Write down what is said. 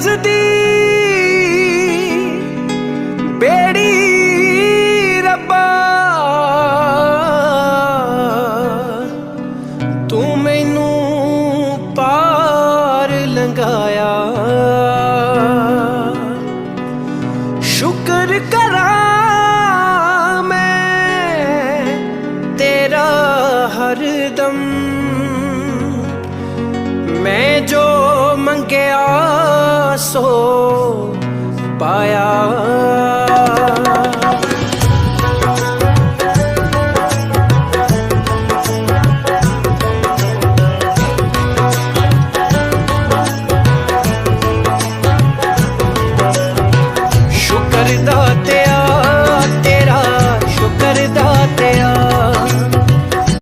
ਸਜਦੀ ਬੇੜੀ ਰੱਬਾ ਤੂੰ ਮੈਨੂੰ ਪਾਰ ਲੰਘਾਇਆ। ਸ਼ੁਕਰ ਕਰਾਂ ਮੈਂ ਤੇਰਾ ਹਰ ਦਮ soul